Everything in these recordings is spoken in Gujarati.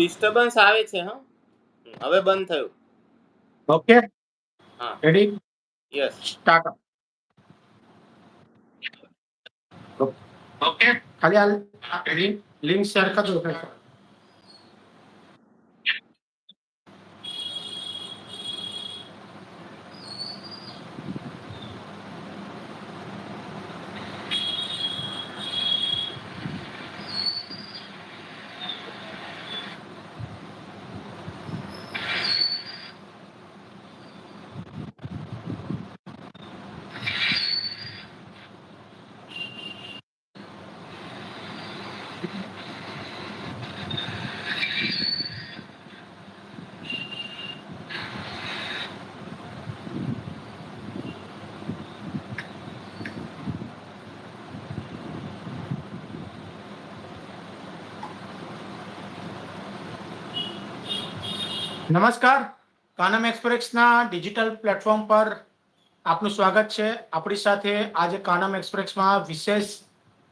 થોડું ડિસ્ટર્બન્સ આવે છે હા? હવે બંધ થયું. ઓકે હા. રેડી યસ સ્ટાર્ટ ઓકે ખાલી આ લિંક શેર કરજો. નમસ્કાર. કાનમ એક્સપ્રેસના ડિજિટલ પ્લેટફોર્મ પર આપનું સ્વાગત છે. આપણી સાથે આજે કાનમ એક્સપ્રેસમાં વિશેષ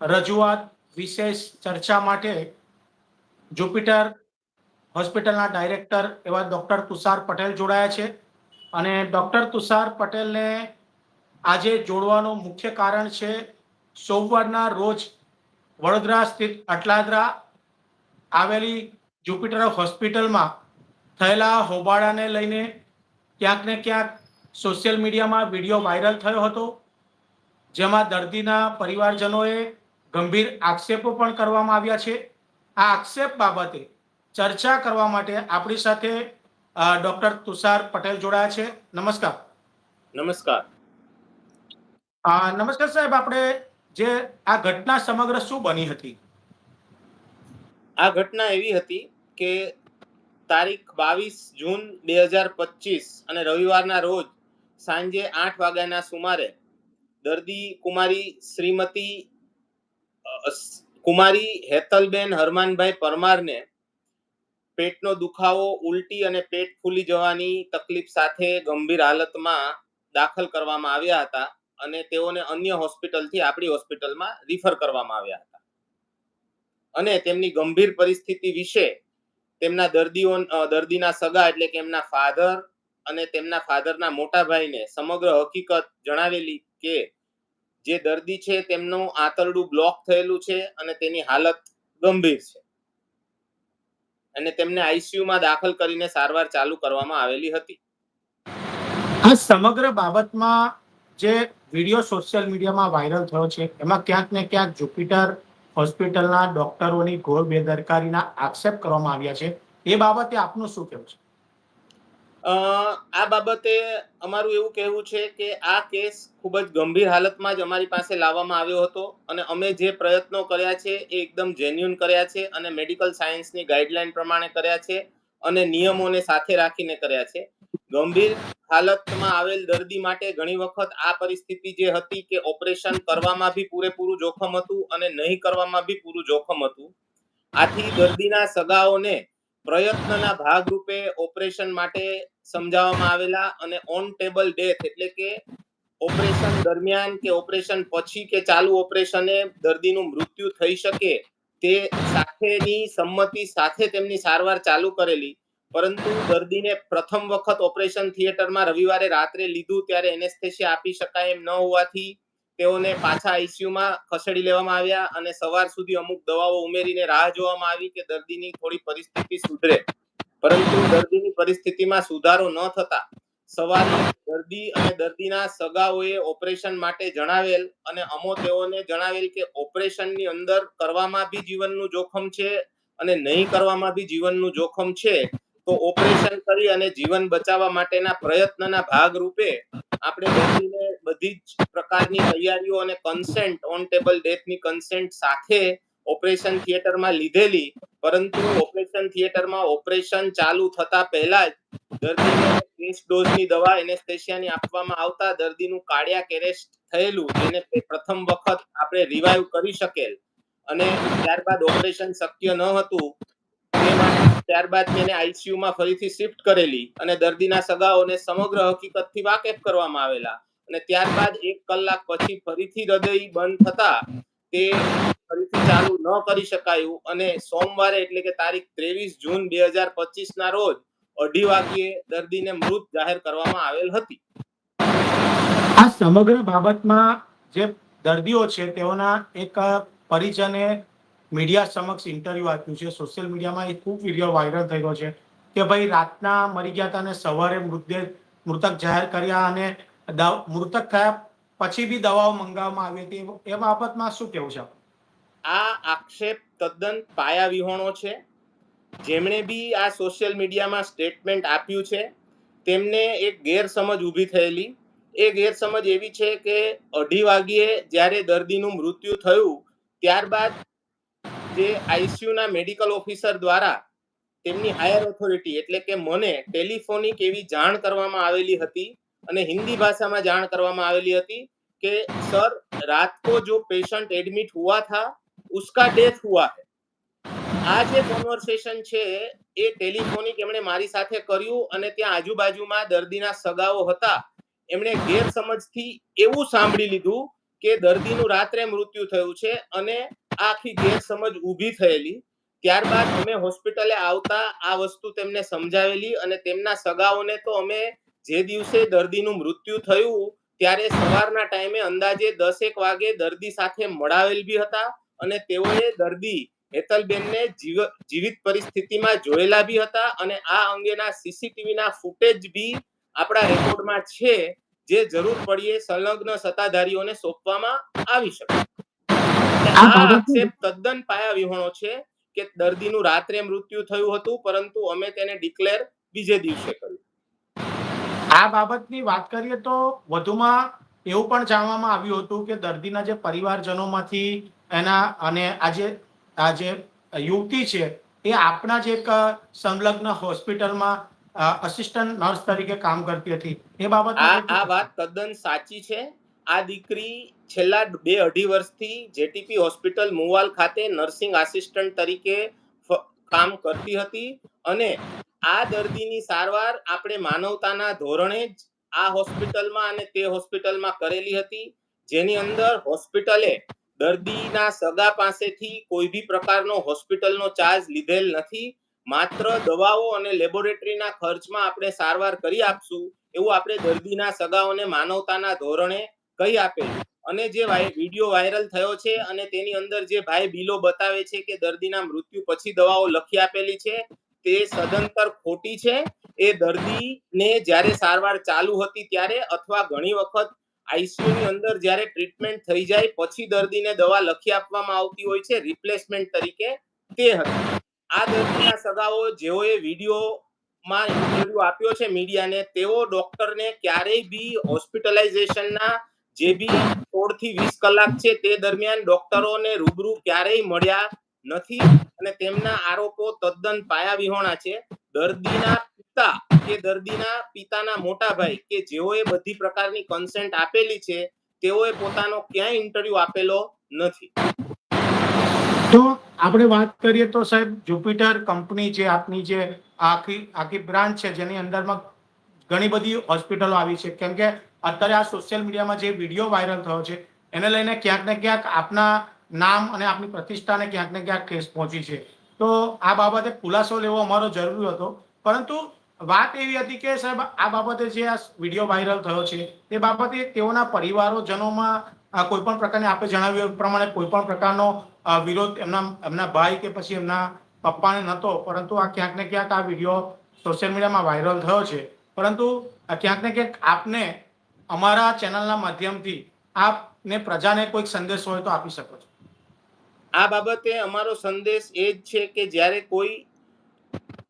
રજૂઆત, વિશેષ ચર્ચા માટે જુપિટર હોસ્પિટલના ડાયરેક્ટર એવા ડૉક્ટર તુષાર પટેલ જોડાયા છે. અને ડૉક્ટર તુષાર પટેલને આજે જોડવાનું મુખ્ય કારણ છે સોમવારના રોજ વડોદરા સ્થિત અટલાદરા આવેલી જુપિટર હોસ્પિટલમાં થયેલા હોબાળાને લઈને ક્યાંક ને ક્યાંક સોશિયલ મીડિયામાં વીડિયો વાયરલ થયો હતો જેમાં દર્દીના પરિવારજનોએ ગંભીર આક્ષેપો પણ કરવામાં આવ્યા છે. આ આક્ષેપ બાબતે ચર્ચા કરવા માટે આપણી સાથે ડોક્ટર તુષાર પટેલ જોડાયા છે. નમસ્કાર. નમસ્કાર. નમસ્કાર સાહેબ આપણે જે આ ઘટના સમગ્ર શું બની હતી? આ ઘટના એવી હતી કે તારીખ બાવીસ જૂન બે હજાર પચીસ અને રવિવારના રોજ સાંજે આઠ વાગ્યાના સુમારે દર્દી કુમારી શ્રીમતી કુમારી હેતલબેન હરમાનભાઈ પરમારને પેટનો દુખાવો, ઉલટી અને પેટ ફૂલી જવાની તકલીફ સાથે ગંભીર હાલતમાં દાખલ કરવામાં આવ્યા હતા અને તેઓને અન્ય હોસ્પિટલથી આપણી હોસ્પિટલમાં રિફર કરવામાં આવ્યા હતા. અને તેમની ગંભીર પરિસ્થિતિ વિશે તેમના દર્દીઓ દર્દીના સગા એટલે કે એમના ફાધર અને તેમના ફાધરના મોટા ભાઈને સમગ્ર હકીકત જણાવેલી કે જે દર્દી છે તેમનું આંતરડું બ્લોક થયેલું છે અને તેની હાલત ગંભીર છે. અને તેમને આઈસીયુમાં દાખલ કરીને સારવાર ચાલુ કરવામાં આવેલી હતી. આ સમગ્ર બાબતમાં જે વીડિયો સોશિયલ મીડિયામાં વાયરલ થયો છે, એમાં ક્યાંક ને ક્યાંક જુપિટર હોસ્પિટલના ડોક્ટરોની ઘોર બેદરકારીના આક્ષેપ કરવામાં આવ્યા છે. એ બાબતે આપનું શું કહેવું છે? આ બાબતે અમારું એવું કહેવું છે કે આ કેસ ખૂબ જ ગંભીર હાલતમાં જ અમારી પાસે લાવવામાં આવ્યો હતો અને અમે જે પ્રયત્નો કર્યા છે એ એકદમ જેન્યુન કર્યા છે અને મેડિકલ સાયન્સની ગાઈડલાઈન પ્રમાણે કર્યા છે અને નિયમોને સાથે રાખીને કર્યા છે. ગંભીર હાલતમાં આવેલ દર્દી માટે ઘણી વખત આ પરિસ્થિતિ જે હતી કે ઓપરેશન કરવામાં બી પૂરેપૂરું જોખમ હતું અને નહીં કરવામાં બી પૂરું જોખમ હતું. આથી દર્દીના સગાઓને પ્રયત્નના ભાગરૂપે ઓપરેશન માટે સમજાવવામાં આવેલા અને ઓન ટેબલ ડેથ એટલે કે ઓપરેશન દરમિયાન કે ઓપરેશન પછી કે ચાલુ ઓપરેશને દર્દીનું મૃત્યુ થઈ શકે તે સાથેની સંમતિ સાથે તેમની સારવાર ચાલુ કરેલી. પરંતુ દર્દીને પ્રથમ વખત ઓપરેશન થિયેટરમાં રવિવારે રાત્રે લીધું ત્યારે એનેસ્થેસિયા આપી શકાય એમ ન હોવાથી તેઓને પાછા આઈસીયુમાં ખસેડી લેવામાં આવ્યા અને સવાર સુધી અમુક દવાઓ ઉમેરીને રાહ જોવામાં આવી કે દર્દીની થોડી પરિસ્થિતિ સુધરે. પરંતુ દર્દીની પરિસ્થિતિમાં સુધારો ન થતા સવારે દર્દી અને દર્દીના સગાઓએ ઓપરેશન માટે જણાવેલ અને અમો તેઓને જણાવેલ કે ઓપરેશનની અંદર કરવામાં બી જીવનનું જોખમ છે અને નહીં કરવામાં બી જીવનનું જોખમ છે તો ઓપરેશન કરી અને જીવન બચાવવા માટેના પ્રયત્નના ભાગ રૂપે આપણે દર્દીને બધી જ પ્રકારની તૈયારીઓ અને કન્સેન્ટ ઓન ટેબલ ડેથની કન્સેન્ટ સાથે ઓપરેશન થિયેટરમાં લીધેલી, પરંતુ ઓપરેશન થિયેટરમાં ઓપરેશન ચાલુ થતા પહેલા જ દર્દીને વીસ ડોઝની દવા એનેસ્થેશિયાની આપવામાં આવતા દર્દીનું કાર્ડિયાક એરેસ્ટ થયેલું, જેને પ્રથમ વખત આપણે રિવાઇવ કરી શકેલ. અને ત્યારબાદ ઓપરેશન શક્ય ન હતું ત્યારબાદ તેને આઈસીયુમાં ફરીથી શિફ્ટ કરેલી અને દર્દીના સગાઓને સમગ્ર હકીકતથી વાકેફ કરવામાં આવેલા. અને ત્યારબાદ એક કલાક પછી ફરીથી હૃદય બંધ થતા તે ફરીથી ચાલુ ન કરી શકાયું. અને સોમવારે એટલે કે તારીખ ત્રેવીસ જૂન બે હજાર પચીસ ના રોજ અઢી વાગ્યે દર્દીને મૃત જાહેર કરવામાં આવેલ હતી. આ સમગ્ર બાબતમાં જે દર્દીઓ છે, તેઓના એક પરિજને મીડિયા સમક્ષ ઇન્ટરવ્યુ આપ્યું છે. સોશિયલ મીડિયામાં એક ખૂબ વીડિયો વાયરલ થયો છે કે ભાઈ રાતના મરી ગયા હતા અને સવારે મૃતદેહ મૃતક જાહેર કર્યા અને મૃતક થયા પછી બી દવાઓ મંગાવવામાં આવી હતી. એ બાબતમાં શું કેવું છે આ આક્ષેપ તદ્દન પાયા વિહોણો છે. જેમણે બી આ સોશિયલ મીડિયામાં સ્ટેટમેન્ટ આપ્યું છે, તેમને એક ગેરસમજ ઊભી થયેલી. એ ગેરસમજ એવી છે કે અઢી વાગ્યે જ્યારે દર્દીનું મૃત્યુ થયું, ત્યારબાદ જે આઈસીયુના મેડિકલ ઓફિસર દ્વારા તેમની હાયર ઓથોરિટી એટલે કે મને ટેલિફોનિક એવી જાણ કરવામાં આવેલી હતી અને હિન્દી ભાષામાં જાણ કરવામાં આવેલી હતી कि सर रात को जो पेशेंट एडमिट हुआ था उसका डेथ हुआ है આ જે કોન્વર્સેશન છે એ ટેલિફોનિક એમણે મારી સાથે કર્યું અને ત્યાં આજુબાજુમાં દર્દીના સગાઓ હતા એમણે ગેરસમજથી એવું સાંભળી લીધું કે દર્દીનું રાત્રે મૃત્યુ થયું છે અને આ આખી ગેરસમજ ઊભી થયેલી. ત્યારબાદ અમે હોસ્પિટલે આવતા આ વસ્તુ તેમને સમજાવેલી અને તેમના સગાઓને તો અમે જે દિવસે દર્દીનું મૃત્યુ થયું, ત્યારે સવારના ટાઈમે અંદાજે દસેક વાગે દર્દી સાથે મળાવેલ બી હતા અને તેઓએ દર્દી હેતલબેનને જીવિત પરિસ્થિતિમાં જોયેલા બી હતા અને આ અંગેના સીસીટીવીના ફૂટેજ બી આપણા રેકોર્ડમાં છે. જે જરૂર પડીએ સંલગ્ન સત્તાધારીઓને સોંપવામાં આવી શકે. આ આક્ષેપ તદ્દન પાયા વિહોણો છે કે દર્દીનું રાત્રે મૃત્યુ થયું હતું પરંતુ અમે તેને ડિક્લેર બીજે દિવસે કર્યું. આ બાબતની વાત કરીએ તો વધુમાં એવું પણ જાણવામાં આવ્યું હતું કે દર્દીના જે પરિવારજનોમાંથી એના અને આજે આ જે યુવતી છે એ આપણા જ એક સંલગ્ન હોસ્પિટલમાં અસિસ્ટન્ટ નર્સ તરીકે કામ કરતી હતી. એ બાબત આ આ વાત તદ્દન સાચી છે. આ દીકરી છેલ્લા બે અઢી વર્ષથી જેટીપી હોસ્પિટલ મુવાલ ખાતે નર્સિંગ આસિસ્ટન્ટ તરીકે કામ કરતી હતી અને આ દર્દીની સારવાર આપણે માનવતાના ધોરણે જ આ હોસ્પિટલમાં અને તે હોસ્પિટલમાં કરેલી હતી, જેની અંદર હોસ્પિટલે દર્દીના સગા પાસેથી કોઈ બી પ્રકારનો હોસ્પિટલનો ચાર્જ લીધેલ નથી, માત્ર દવાઓ અને લેબોરેટરીના ખર્ચમાં આપણે સારવાર કરી આપશું, એવું આપણે દર્દીના સગાઓને માનવતાના ધોરણે કહી આપે અને જે વીડિયો વાયરલ થયો છે અને તેની અંદર જે ભાઈ બિલો બતાવે છે કે દર્દીના મૃત્યુ પછી દવાઓ લખી આપેલી છે, તે સદંતર ખોટી છે. એ દર્દીને જ્યારે સારવાર ચાલુ હતી ત્યારે અથવા ઘણી વખત આઈસીયુ ની અંદર જ્યારે ટ્રીટમેન્ટ થઈ જાય પછી દર્દીને દવા લખી આપવામાં આવતી હોય છે, રિપ્લેસમેન્ટ તરીકે તે હતી. આ દર્દીના સગાઓ જેઓએ વિડીયોમાં ઇન્ટરવ્યુ આપ્યો છે મીડિયાને, તેઓ ડોક્ટરને ક્યારેય બી હોસ્પિટલાઇઝેશનના જે બી સોળથી વીસ કલાક છે તે દરમિયાન ડોક્ટરોને રૂબરૂ ક્યારેય મળ્યા નથી અને તેમના આરોપો તદ્દન પાયા વિહોણા છે. દર્દીના પિતા કે દર્દીના પિતાના મોટા ભાઈ કે જેઓએ બધી પ્રકારની કન્સેન્ટ આપેલી છે, તેઓએ પોતાનો ક્યાંય ઇન્ટરવ્યુ આપેલો નથી. તો આપણે વાત કરીએ તો સાહેબ જુપિટર કંપની જે આપની જે આખી આખી બ્રાન્ચ છે, જેની અંદરમાં ઘણી બધી હોસ્પિટલો આવી છે. કેમ કે અત્યારે આ સોશિયલ મીડિયામાં જે વીડિયો વાયરલ થયો છે, એને લઈને ક્યાંક ને ક્યાંક આપના નામ અને આપની પ્રતિષ્ઠાને ક્યાંક ને ક્યાંક ઠેસ પહોંચી છે. તો આ બાબતે ખુલાસો લેવો અમારો જરૂરી હતો. પરંતુ વાત એવી હતી કે સાહેબ, આ બાબતે જે આ વીડિયો વાયરલ થયો છે તે બાબતે તેઓના પરિવારોજનોમાં જનોમાં કોઈ પણ પ્રકારની આપણે જણાવ્યું પ્રમાણે કોઈ પણ પ્રકારનો વિરોધ એમના એમના ભાઈ કે પછી એમના પપ્પાને નહોતો પરંતુ આ ક્યાંક ને ક્યાંક આ વીડિયો સોશિયલ મીડિયામાં વાયરલ થયો છે. પરંતુ ક્યાંક ને ક્યાંક આપને અમારા ચેનલના માધ્યમથી આપને પ્રજાને કોઈક સંદેશ હોય તો આપી શકો છો. આ બાબતે અમારો સંદેશ એ જ છે કે જ્યારે કોઈ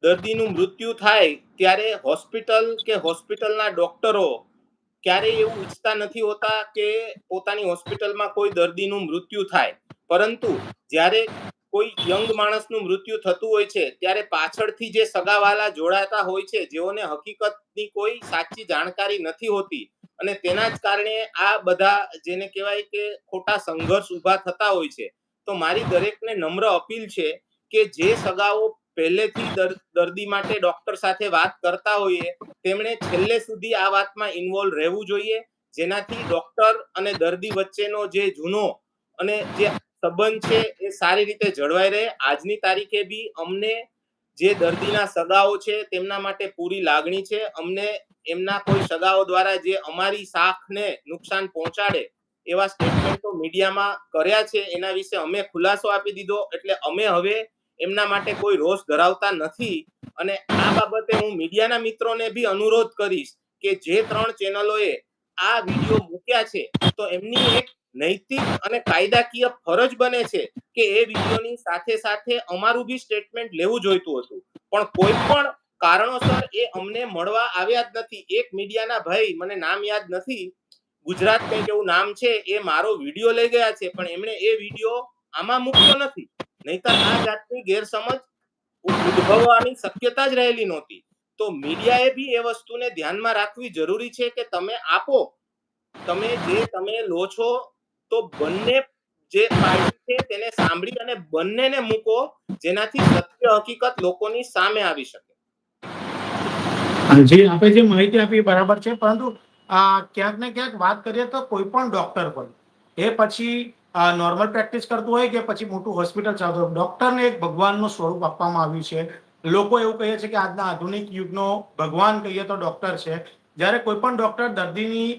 દર્દીનું મૃત્યુ થાય ત્યારે હોસ્પિટલ કે હોસ્પિટલના ડોક્ટરો ક્યારેય એવું ઈચ્છતા નથી હોતા કે પોતાની હોસ્પિટલમાં કોઈ દર્દીનું મૃત્યુ થાય. પરંતુ જ્યારે કોઈ યંગ માણસનું મૃત્યુ થતું હોય છે, ત્યારે પાછળથી જે સગાવાલા જોડાતા હોય છે, જેઓને હકીકતની કોઈ સાચી જાણકારી નથી હોતી અને તેના જ કારણે આ બધા જેને કહેવાય કે ખોટા સંઘર્ષ ઊભા થતા હોય છે, તો મારી દરેકને નમ્ર અપીલ છે કે જે સગાઓ પહેલેથી દર- દર્દી માટે ડોક્ટર સાથે વાત કરતા હોઈએ, તેમણે છેલ્લે સુધી આ વાતમાં ઇન્વોલ્વ રહેવું જોઈએ, જેનાથી ડોક્ટર અને દર્દી વચ્ચેનો જે જૂનો અને જે સંબંધ છે એ સારી રીતે જળવાઈ રહે. આજની તારીખે બી અમને જે દર્દીના સગાઓ છે, તેમના માટે પૂરી લાગણી છે. અમને એમના કોઈ સગાઓ દ્વારા જે અમારી શાખને નુકસાન પહોંચાડે એવા સ્ટેટમેન્ટો મીડિયામાં કર્યા છે. એના વિશે અમે ખુલાસો આપી દીધો. એટલે અમે હવે એમના માટે કોઈ રોષ ધરાવતા નથી. અને આ બાબતે હું મીડિયાના મિત્રોને બી અનુરોધ કરીશ કે જે ત્રણ ચેનલોએ આ વીડિયો મૂક્યા છે, તો એમની એક નૈતિક અને કાયદાકીય ફરજ બને છે કે એ વિડીયોની સાથે સાથે અમારું બી સ્ટેટમેન્ટ લેવું જોઈતું હતું. પણ કોઈ પણ કારણોસર એ અમને મળવા આવ્યા જ નથી. એક મીડિયાના ભાઈ મને નામ યાદ નથી. ગુજરાત કંઈક એવું નામ છે, એ મારો વીડિયો લઈ ગયા છે, પણ એમણે એ વીડિયો આમાં મૂક્યો નથી. નહીતર આ જાતની ગેરસમજ ઉદ્ભવવાની શક્યતા જ રહેલી નહોતી. તો મીડિયાએ બી એ વસ્તુને ધ્યાનમાં રાખવી જરૂરી છે કે તમે આપો. તમે જે તમે લો છો, તો બંને જે પાર્ટી છે તેને સાંભળી અને બંનેને મૂકો, જેનાથી સત્ય હકીકત લોકોની સામે આવી શકે. જી આપે જે માહિતી આપી બરાબર છે, પરંતુ ક્યાંક ને ક્યાંક વાત કરીએ તો કોઈ પણ ડોક્ટર પણ એ પછી નોર્મલ પ્રેક્ટિસ કરતું હોય કે પછી મોટું હોસ્પિટલ ચાલતું હોય. ડોક્ટરને એક ભગવાનનું સ્વરૂપ આપવામાં આવ્યું છે. લોકો એવું કહે છે કે આજના આધુનિક યુગનો ભગવાન કહીએ તો ડોક્ટર છે. જ્યારે કોઈ પણ ડોક્ટર દર્દીની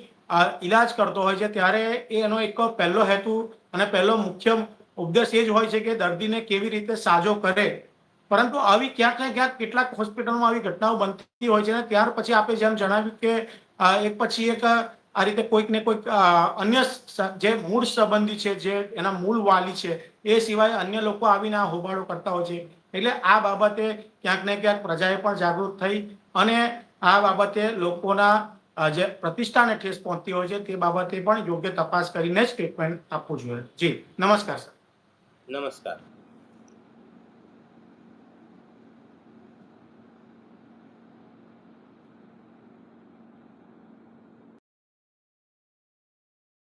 ઈલાજ કરતો હોય છે, ત્યારે એનો એક પહેલો હેતુ અને પહેલો મુખ્ય ઉપદેશ એ જ હોય છે કે દર્દીને કેવી રીતે સાજો કરે. પરંતુ આવી ક્યાંક ને ક્યાંક કેટલાક હોસ્પિટલમાં આવી ઘટનાઓ બનતી હોય છે અને ત્યાર પછી આપણે જેમ જણાવ્યું કે એક પછી એક, આ રીતે કોઈક ને કોઈક અન્ય જે મૂળ સંબંધી છે, જે એના મૂળ વાલી છે, એ સિવાય અન્ય લોકો આવીને આ હોબાળો કરતા હોય છે. એટલે આ બાબતે ક્યાંક ને ક્યાંક પ્રજાએ પણ જાગૃત થઈ અને આ બાબતે લોકોના જે પ્રતિષ્ઠાને ઠેસ પહોંચતી હોય છે, તે બાબતે પણ યોગ્ય તપાસ કરીને સ્ટેટમેન્ટ આપવું જોઈએ. જી, નમસ્કાર, સર. નમસ્કાર.